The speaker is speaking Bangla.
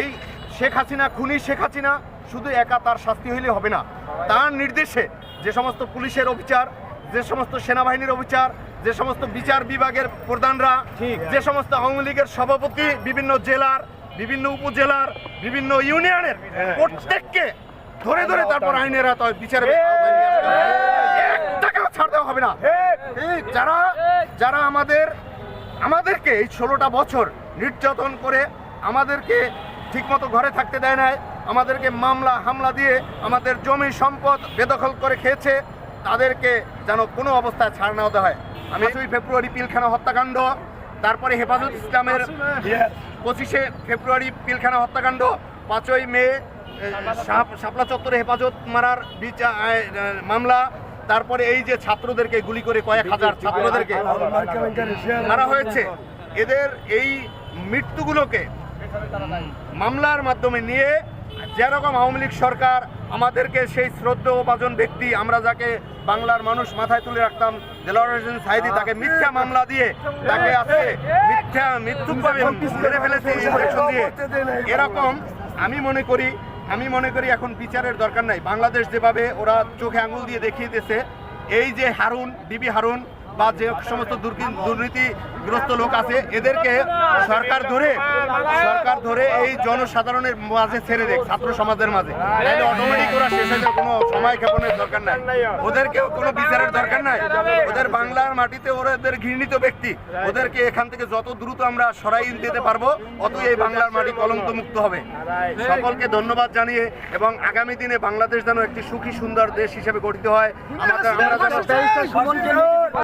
এই শেখ হাসিনা খুনি শেখ হাসিনা শুধু একা তার শাস্তি হইলে হবে না। তার নির্দেশে যে সমস্ত পুলিশের অফিসার যে সমস্ত সেনাবাহিনীর অফিসার যে সমস্ত বিচার বিভাগের প্রধানরা যে সমস্ত আওয়ামী লীগের সভাপতি বিভিন্ন জেলার বিভিন্ন উপজেলার বিভিন্ন ইউনিয়নের প্রত্যেককে ধরে ধরে তারপর আইনের আওতায় আসতে হবে। ছাড় দেওয়া হবে না। যারা যারা আমাদের আমাদেরকে এই ষোলোটা বছর নির্যাতন করে আমাদেরকে ঠিকমতো ঘরে থাকতে দেয় নাই, আমাদেরকে মামলা, হামলা দিয়ে আমাদের জমি সম্পদ বেদখল করে খেয়েছে, তাদেরকে যেন কোনো অবস্থায় ছাড় না দেওয়া হয়। আমি দুই ফেব্রুয়ারি পিলখানা হত্যাকাণ্ড, তারপরে হেফাজত ইসলামের পঁচিশে ফেব্রুয়ারি পিলখানা হত্যাকাণ্ড, পাঁচই মে শাপলা চত্বরে হেফাজত মারার বিচার মামলা, তারপরে এই যে ছাত্রদেরকে গুলি করে কয়েক হাজার ছাত্রদেরকে মারা হয়েছে। এদের এই মৃত্যুগুলোকে মামলার মাধ্যমে নিয়ে যেরকম আওয়ামী লীগ সরকার আমাদেরকে সেই শ্রদ্ধভাজন ব্যক্তি আমরা যাকে বাংলার মানুষ মাথায় তুলে রাখতাম দেলোয়ার হোসেন সাইদি তাকে মিথ্যা মামলা দিয়ে তাকে আজকে মিথ্যা মৃত্যুভাবে মেরে ফেলেছে দিয়ে। এরকম আমি মনে করি আমি মনে করি এখন বিচারের দরকার নাই। বাংলাদেশ যেভাবে ওরা চোখে আঙুল দিয়ে দেখিয়ে দিয়েছে এই যে হারুন ডিবি হারুন বা যে সমস্ত দুর্নীতিগ্রস্ত লোক আছে, এদেরকে সরকার ধরে সরকার ধরে এই জনসাধারণের মাঝে ছেড়ে দেখ ছাত্র সমাজের মাঝে। অটোমেটিক ওরা শেষ হয়ে কোনো সময় ক্ষেপণের দরকার নাই। ওদেরকেও কোনো বিচারের দরকার নাই। ওদের বাংলার মাটিতে ওদের ঘৃণিত ব্যক্তি। ওদেরকে এখান থেকে যত দ্রুত আমরা সরাই দিতে পারব, অতই এই বাংলার মাটি কলঙ্ক মুক্ত হবে। সকলকে ধন্যবাদ জানিয়ে এবং আগামী দিনে বাংলাদেশ যেন একটি সুখী, সুন্দর দেশ হিসেবে গঠিত হয়। আমাদের